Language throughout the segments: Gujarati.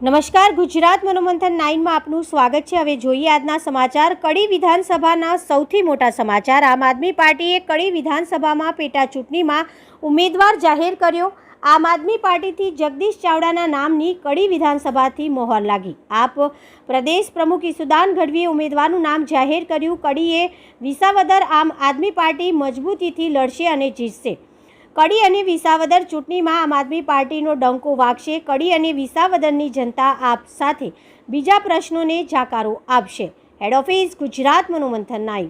નમસ્કાર, ગુજરાત મનોમંથન નાઇનમાં આપનું સ્વાગત છે. હવે જોઈએ આજના સમાચાર. કડી વિધાનસભાના સૌથી મોટા સમાચાર. આમ આદમી પાર્ટીએ કડી વિધાનસભામાં પેટા ચૂંટણીમાં ઉમેદવાર જાહેર કર્યો. આમ આદમી પાર્ટીથી જગદીશ ચાવડાના નામની કડી વિધાનસભાથી મોહર લાગી. આપ પ્રદેશ પ્રમુખ ઈસુદાન ગઢવીએ ઉમેદવારનું નામ જાહેર કર્યું. કડીએ વિસાવદર આમ આદમી પાર્ટી મજબૂતીથી લડશે અને જીતશે. કડી અને વિસાવદર ચૂંટણીમાં આમ આદમી પાર્ટીનો ડંકો વાગશે. કડી અને વિસાવદરની જનતા આપ સાથે બીજા પ્રશ્નોને જાકારો આપશે. હેડ ઓફિસ ગુજરાત, મનોમંથન નાઈ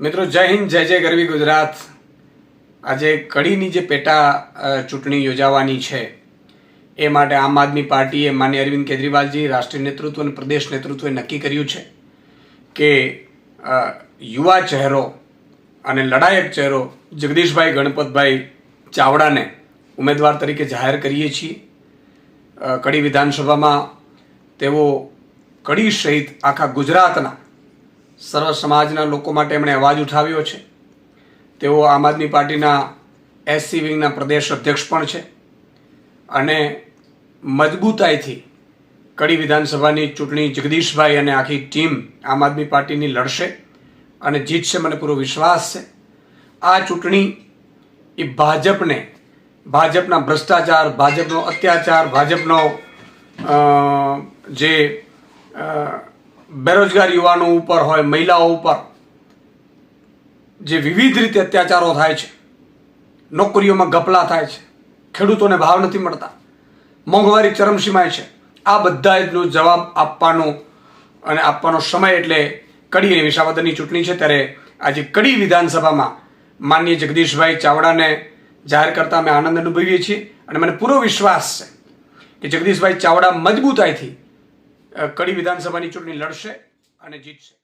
મિત્રો, જય હિન્દ, જય જય ગરવી ગુજરાત. આજે કડીની જે પેટા ચૂંટણી યોજાવાની છે, એ માટે આમ આદમી પાર્ટીએ માન્ય અરવિંદ કેજરીવાલજી રાષ્ટ્રીય નેતૃત્વ અને પ્રદેશ નેતૃત્વે નક્કી કર્યું છે કે યુવા ચહેરો અને લડાયક ચહેરો જગદીશભાઈ ગણપતભાઈ ચાવડાને ઉમેદવાર તરીકે જાહેર કરીએ છીએ. કડી વિધાનસભામાં તેઓ કડી સહિત આખા ગુજરાતના સર્વ સમાજના લોકો માટે એમણે અવાજ ઉઠાવ્યો છે. તેઓ આમ આદમી પાર્ટીના એસસી વિંગના પ્રદેશ અધ્યક્ષ પણ છે અને મજબૂતાઈથી કડી વિધાનસભાની ચૂંટણી જગદીશભાઈ અને આખી ટીમ આમ આદમી પાર્ટીની લડશે અને જીતશે મને પૂરો વિશ્વાસ છે. આ ચૂંટણી એ ભાજપને, ભાજપના ભ્રષ્ટાચાર, ભાજપનો અત્યાચાર, ભાજપનો જે બેરોજગાર યુવાનો ઉપર હોય, મહિલાઓ ઉપર, જે વિવિધ રીતે અત્યાચારો થાય છે, નોકરીઓમાં ગપલા થાય છે, ખેડૂતોને ભાવ નથી મળતા, મોંઘવારી ચરમસીમાય છે, આ બધાનો જવાબ આપવાનો અને આપવાનો સમય એટલે કડી અને વિસાવદરની ચૂંટણી છે, ત્યારે આજે કડી વિધાનસભામાં માનનીય જગદીશભાઈ ચાવડાને જાહેર કરતા અમે આનંદ અનુભવીએ છીએ અને મને પૂરો વિશ્વાસ છે કે જગદીશભાઈ ચાવડા મજબૂતાઈથી કડી વિધાનસભાની ચૂંટણી લડશે અને જીતશે.